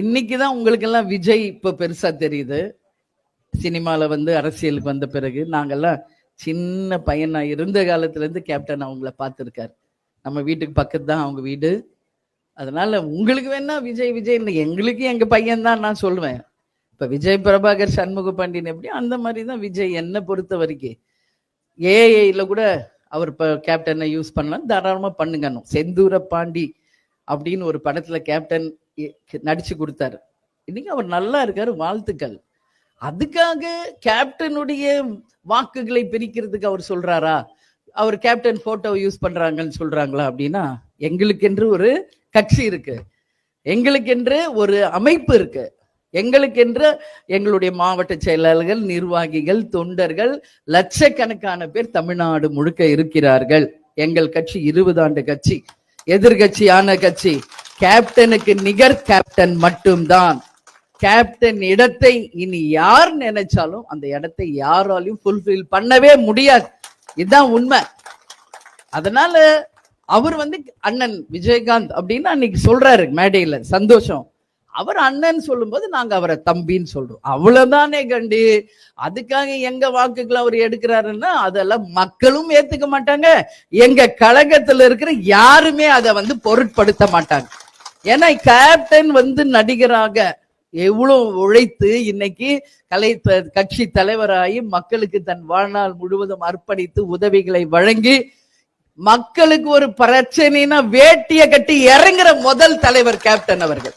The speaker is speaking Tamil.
இன்னைக்கு தான் உங்களுக்கெல்லாம் விஜய் இப்போ பெருசாக தெரியுது. சினிமாவில் வந்து அரசியலுக்கு வந்த பிறகு நாங்கள்லாம் சின்ன பையனாக இருந்த காலத்துலேருந்து கேப்டன் அவங்கள பார்த்துருக்காரு. நம்ம வீட்டுக்கு பக்கத்து தான் அவங்க வீடு. அதனால உங்களுக்கு வேணா விஜய் விஜய் எங்களுக்கு எங்கள் பையன் தான் நான் சொல்லுவேன். இப்போ விஜய் பிரபாகர் சண்முக பாண்டியன் எப்படி அந்த மாதிரி தான் விஜய் என்னை பொறுத்த வரைக்கும். ஏஐயில் கூட அவர் இப்போ கேப்டனை யூஸ் பண்ணலாம். தாராளமாக பண்ணுங்கணும் செந்தூர பாண்டி அப்படின்னு ஒரு படத்தில் கேப்டன் நடிச்சு கொடுத்தாரு. இன்னைக்கு அவர் நல்லா இருக்காரு வாழ்த்துக்கள். அதுக்காக கேப்டனுடைய வாக்குகளை பிரிக்கிறதுக்கு அவர் சொல்றாரா? அவர் கேப்டன் போட்டோவை யூஸ் பண்றாங்கன்னு சொல்றாங்களா அப்படின்னா எங்களுக்கென்று ஒரு கட்சி இருக்கு. எங்களுக்கென்று ஒரு அமைப்பு இருக்கு. எங்களுக்கென்று எங்களுடைய மாவட்ட செயலாளர்கள் நிர்வாகிகள் தொண்டர்கள் லட்சக்கணக்கான பேர் தமிழ்நாடு முழுக்க இருக்கிறார்கள். எங்கள் கட்சி இருபது ஆண்டு கட்சி எதிர்கட்சியான கட்சி. கேப்டனுக்கு நிகர் கேப்டன் மட்டும்தான். கேப்டன் இடத்தை இனி யார் நினைச்சாலும் அந்த இடத்தை யாராலையும் ஃபுல்ஃபில் பண்ணவே முடியாது. இதுதான் உண்மை. அதனால அவர் வந்து அண்ணன் விஜயகாந்த் அப்படின்னு அன்னைக்கு சொல்றாரு மேடையில சந்தோஷம். அவர் அண்ணன் சொல்லும்போது நாங்க அவரை தம்பின்னு சொல்றோம். அவ்வளவுதானே கண்டு? அதுக்காக எங்க வாக்குகளை அவர் எடுக்கிறாருன்னா அதெல்லாம் மக்களும் ஏத்துக்க மாட்டாங்க. எங்க கழகத்துல இருக்கிற யாருமே அதை வந்து பொருட்படுத்த மாட்டாங்க. ஏன்னா கேப்டன் வந்து நடிகராக எவ்வளவு உழைத்து இன்னைக்கு கலை த- கட்சி தலைவராகி மக்களுக்கு தன் வாழ்நாள் முழுவதும் அர்ப்பணித்து உதவிகளை வழங்கி மக்களுக்கு ஒரு பிரச்சனைனா வேட்டியை கட்டி இறங்குற முதல் தலைவர் கேப்டன் அவர்கள்.